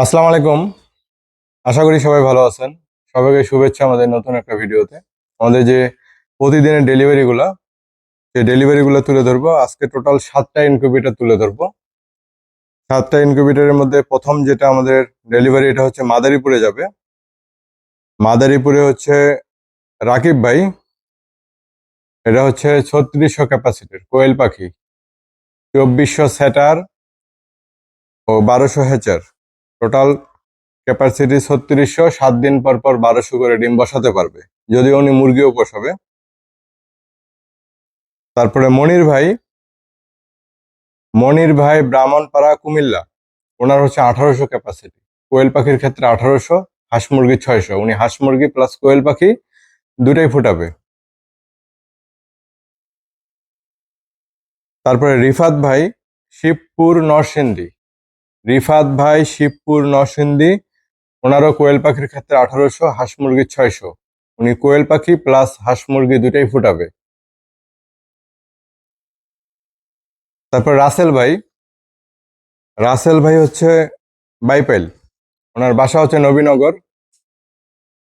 আসসালামু আলাইকুম। আশা করি সবাই ভালো আছেন। সবাইকে শুভেচ্ছা আমাদের নতুন একটা ভিডিওতে। আমাদের যে প্রতিদিনের ডেলিভারিগুলো সেই ডেলিভারিগুলো তুলে ধরবো। আজকে টোটাল সাতটা ইনকিউবেটর তুলে ধরবো। সাতটা ইনকিউবেটরের মধ্যে প্রথম যেটা আমাদের ডেলিভারি এটা হচ্ছে মাদারীপুরে যাবে। মাদারীপুরে হচ্ছে রাকিব ভাই। এটা হচ্ছে ছত্রিশশো ক্যাপাসিটির কোয়েল পাখি। চব্বিশশো সেটার ও বারোশো হ্যাচার টোটাল ক্যাপাসিটি ছত্রিশশো, সাত দিন পর পর বারোশো করে ডিম বসাতে পারবে, যদি উনি মুরগিও পোষাবে। তারপরে মনির ভাই মনির ভাই ব্রাহ্মণপাড়া, কুমিল্লা, ওনার হচ্ছে আঠারোশো ক্যাপাসিটি কোয়েল পাখির ক্ষেত্রে আঠারোশো, হাঁস মুরগি ছয়শো। উনি হাঁস মুরগি প্লাস কোয়েল পাখি দুটাই ফুটাবে। তারপরে রিফাত ভাই, শিবপুর নরসিংদী। রিফাত ভাই, শিবপুর, নরসিংদী, ওনারও কোয়েল পাখির ক্ষেত্রে আঠারোশো, হাঁস মুরগি ছয়শো। উনি কোয়েল পাখি প্লাস হাঁস মুরগি দুটাই ফুটাবে। তারপর রাসেল ভাই। রাসেল ভাই হচ্ছে বাইপেল। ওনার বাসা হচ্ছে নবীনগর।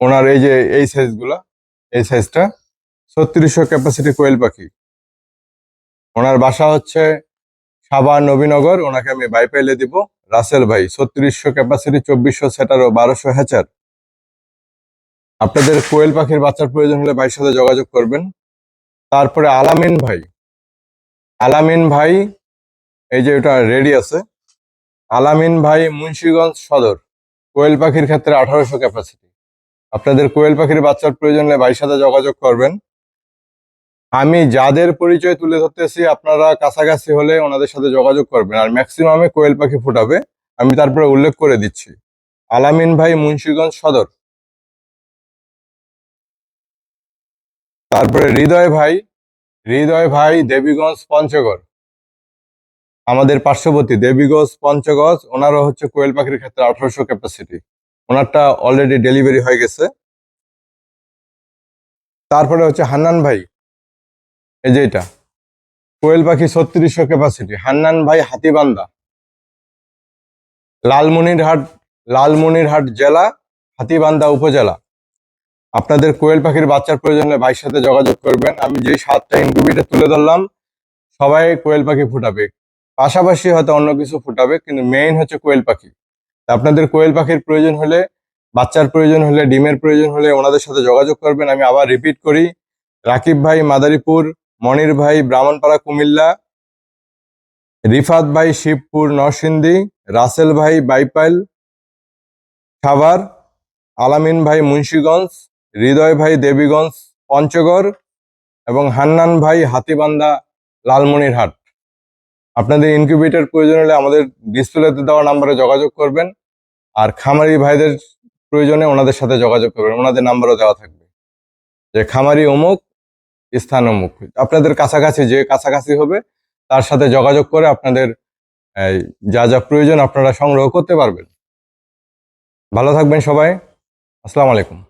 ওনার এই যে, এই সাইজগুলা এই সাইজটা ছত্রিশশো ক্যাপাসিটি কোয়েল পাখি। ওনার বাসা হচ্ছে সাভার, নবীনগর। ওনাকে আমি বাইপেলে দিব। রাসেল ভাই, ছত্রিশশো ক্যাপাসিটি চব্বিশশো সেটার ও বারোশো হ্যাচার আপনাদের কোয়েল পাখির বাচ্চার প্রয়োজন হলে ভাইয়ের সাথে যোগাযোগ করবেন। তারপরে আলামিন ভাই। আলামিন ভাই, এই যে এটা রেডি আছে। আলামিন ভাই, মুন্সিগঞ্জ সদর। কোয়েল পাখির ক্ষেত্রে আঠারোশো ক্যাপাসিটি আপনাদের কোয়েল পাখির বাচ্চার প্রয়োজন হলে ভাইয়ের সাথে যোগাযোগ করবেন। আমি যাদের পরিচয় তুলে ধরতেছি, আপনারা কাছাকাছি হলে ওনাদের সাথে যোগাযোগ করবেন। আর ম্যাক্সিমামে কোয়েল পাখি ফুটাবে, আমি তারপরে উল্লেখ করে দিচ্ছি। আলামিন ভাই, মুন্সীগঞ্জ সদর। তারপরে হৃদয় ভাই হৃদয় ভাই, দেবীগঞ্জ পঞ্চগড়। আমাদের পার্শ্ববর্তী দেবীগঞ্জ পঞ্চগঞ্জ ওনারও হচ্ছে কোয়েল পাখির ক্ষেত্রে আঠারোশো ক্যাপাসিটি ওনারটা অলরেডি ডেলিভারি হয়ে গেছে। তারপরে হচ্ছে হান্নান ভাই এই যে এটা। কোয়েল পাখি ছত্রিশশো ক্যাপাসিটি হান্নান ভাই হাতিবান্দা লালমনিরহাট লালমনিরহাট জেলা হাতিবান্দা উপজেলা। আপনাদের কোয়েল পাখির বাচ্চার প্রয়োজন হলে ভাইয়ের সাথে যোগাযোগ করবেন। আমি যে সাতটা ইনকিউবেটর তুলে ধরলাম, সবাই কোয়েল পাখি ফুটাবে। পাশাপাশি হয়তো অন্য কিছু ফুটাবে, কিন্তু মেইন হচ্ছে কোয়েল পাখি। আপনাদের কোয়েল পাখির প্রয়োজন হলে, বাচ্চার প্রয়োজন হলে, ডিমের প্রয়োজন হলে ওনাদের সাথে যোগাযোগ করবেন। আমি আবার রিপিট করি। রাকিব ভাই, মাদারীপুর মনির ভাই, ব্রাহ্মণপাড়া, কুমিল্লা, রিফাত ভাই, শিবপুর, নরসিংদী, রাসেল ভাই, বাইপাইল, সাভার, আলামিন ভাই, মুন্সীগঞ্জ, হৃদয় ভাই, দেবীগঞ্জ, পঞ্চগড় এবং হান্নান ভাই হাতিবান্দা লালমনিরহাট। আপনাদের ইনকিউবেটর প্রয়োজন হলে আমাদের ডিসপ্লেতে দেওয়া নাম্বারে যোগাযোগ করবেন আর খামারি ভাইদের প্রয়োজনে ওনাদের সাথে যোগাযোগ করবেন। ওনাদের নাম্বারও দেওয়া থাকবে। যে খামারি অমুক স্থান মুখ আপনাদের কাছাকাছি যে কাছাকাছি হবে, তার সাথে যোগাযোগ করে আপনাদের যা যা প্রয়োজন আপনারা সংগ্রহ করতে পারবেন। ভালো থাকবেন সবাই। আসসালামু আলাইকুম।